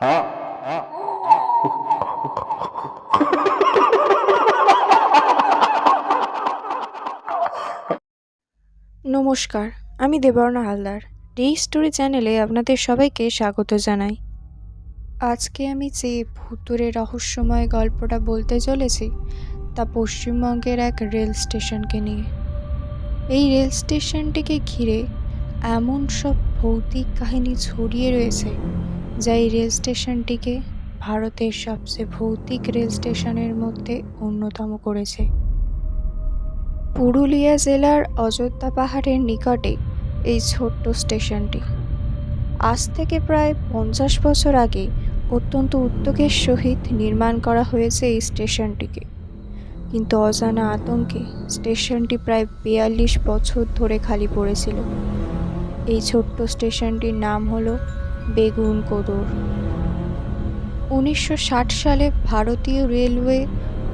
নমস্কার, আমি দেবর্ণা Haldar. Day story চ্যানেলে আপনাদের সবাইকে স্বাগত জানাই। আজকে আমি যে ভুতুরে রহস্যময় গল্পটা বলতে চলেছি, তা পশ্চিমবঙ্গের এক রেল স্টেশনকে নিয়ে। এই রেল স্টেশনটিকে ঘিরে এমন সব ভৌতিক কাহিনী ছড়িয়ে রয়েছে যা এই রেল স্টেশনটিকে ভারতের সবচেয়ে ভৌতিক রেল স্টেশনের মধ্যে অন্যতম করেছে। পুরুলিয়া জেলার অযোধ্যা পাহাড়ের নিকটে এই ছোট্ট স্টেশনটি। আজ থেকে প্রায় পঞ্চাশ বছর আগে অত্যন্ত উদ্যোগের সহিত নির্মাণ করা হয়েছে এই স্টেশনটিকে। কিন্তু অজানা আতঙ্কে স্টেশনটি প্রায় বিয়াল্লিশ বছর ধরে খালি পড়েছিল। এই ছোট্ট স্টেশনটির নাম হলো বেগুন কোদর। উনিশশো ষাট সালে ভারতীয় রেলওয়ে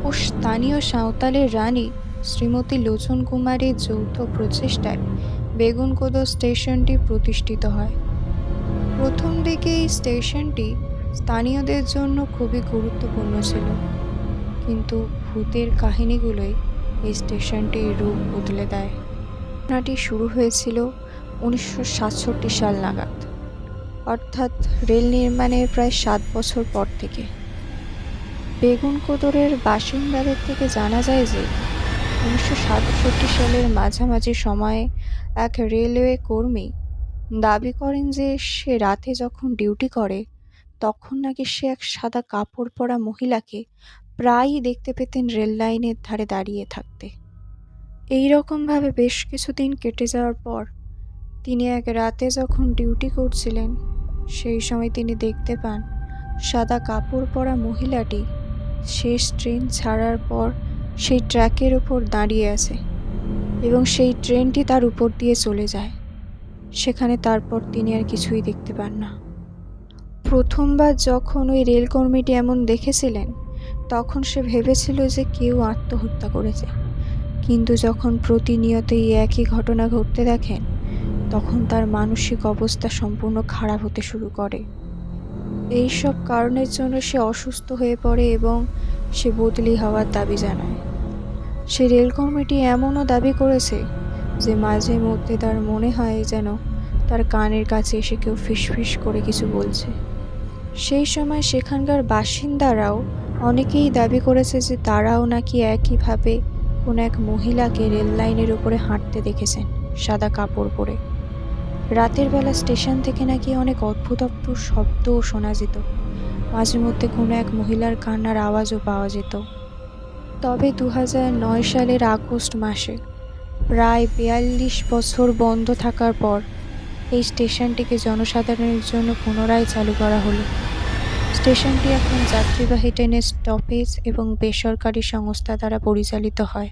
ও স্থানীয় সাঁওতালের রানী শ্রীমতী লোচন কুমারের যৌথ প্রচেষ্টায় বেগুনকোদো স্টেশনটি প্রতিষ্ঠিত হয়। প্রথম দিকে এই স্টেশনটি স্থানীয়দের জন্য খুবই গুরুত্বপূর্ণ ছিল, কিন্তু ভূতের কাহিনীগুলোই এই স্টেশনটির রূপ বদলে দেয়। ঘটনাটি শুরু হয়েছিল উনিশশো সাতষট্টি সাল নাগাদ। অর্থাৎ রেল নির্মাণের প্রায় সাত বছর পর থেকে। বেগুনকোদরের বাসিন্দাদের থেকে জানা যায় যে, উনিশশো সাতষট্টি সালের মাঝামাঝি সময়ে এক রেলওয়ে কর্মী দাবি করেন যে, সে রাতে যখন ডিউটি করে, তখন নাকি সে এক সাদা কাপড় পরা মহিলাকে প্রায়ই দেখতে পেতেন রেল লাইনের ধারে দাঁড়িয়ে থাকতে। এই রকমভাবে বেশ কিছুদিন কেটে যাওয়ার পর, তিনি এক রাতে যখন ডিউটি করছিলেন সেই সময় তিনি দেখতে পান, সাদা কাপড় পরা মহিলাটি শেষ ট্রেন ছাড়ার পর সেই ট্র্যাকের ওপর দাঁড়িয়ে আছে এবং সেই ট্রেনটি তার উপর দিয়ে চলে যায়। সেখানে তারপর তিনি আর কিছুই দেখতে পান না। প্রথমবার যখন ওই রেলকর্মীটি এমন দেখেছিলেন, তখন সে ভেবেছিল যে কেউ আত্মহত্যা করেছে। কিন্তু যখন প্রতিনিয়ত এই একই ঘটনা ঘটতে দেখেন তখন তার মানসিক অবস্থা সম্পূর্ণ খারাপ হতে শুরু করে। এই সব কারণের জন্য সে অসুস্থ হয়ে পড়ে এবং সে বদলি হওয়ার দাবি জানায়। সে রেলকর্মীটি এমনও দাবি করেছে যে মাঝে মধ্যে তার মনে হয় যেন তার কানের কাছে এসে কেউ ফিসফিস করে কিছু বলছে। সেই সময় সেখানকার বাসিন্দারাও অনেকেই দাবি করেছে যে তারাও নাকি একইভাবে কোনো এক মহিলাকে রেল লাইনের উপরে হাঁটতে দেখেছেন, সাদা কাপড় পরে। রাতের বেলা স্টেশন থেকে নাকি অনেক অদ্ভুত অদ্ভুত শব্দও শোনা যেত। মাঝে মধ্যে কোনো এক মহিলার কান্নার আওয়াজও পাওয়া যেত। তবে দু নয় সালের আগস্ট মাসে, প্রায় বিয়াল্লিশ বছর বন্ধ থাকার পর, এই স্টেশনটিকে জনসাধারণের জন্য পুনরায় চালু করা হলো। স্টেশনটি এখন যাত্রীবাহী ট্রেনের স্টপেজ এবং বেসরকারি সংস্থা দ্বারা পরিচালিত হয়।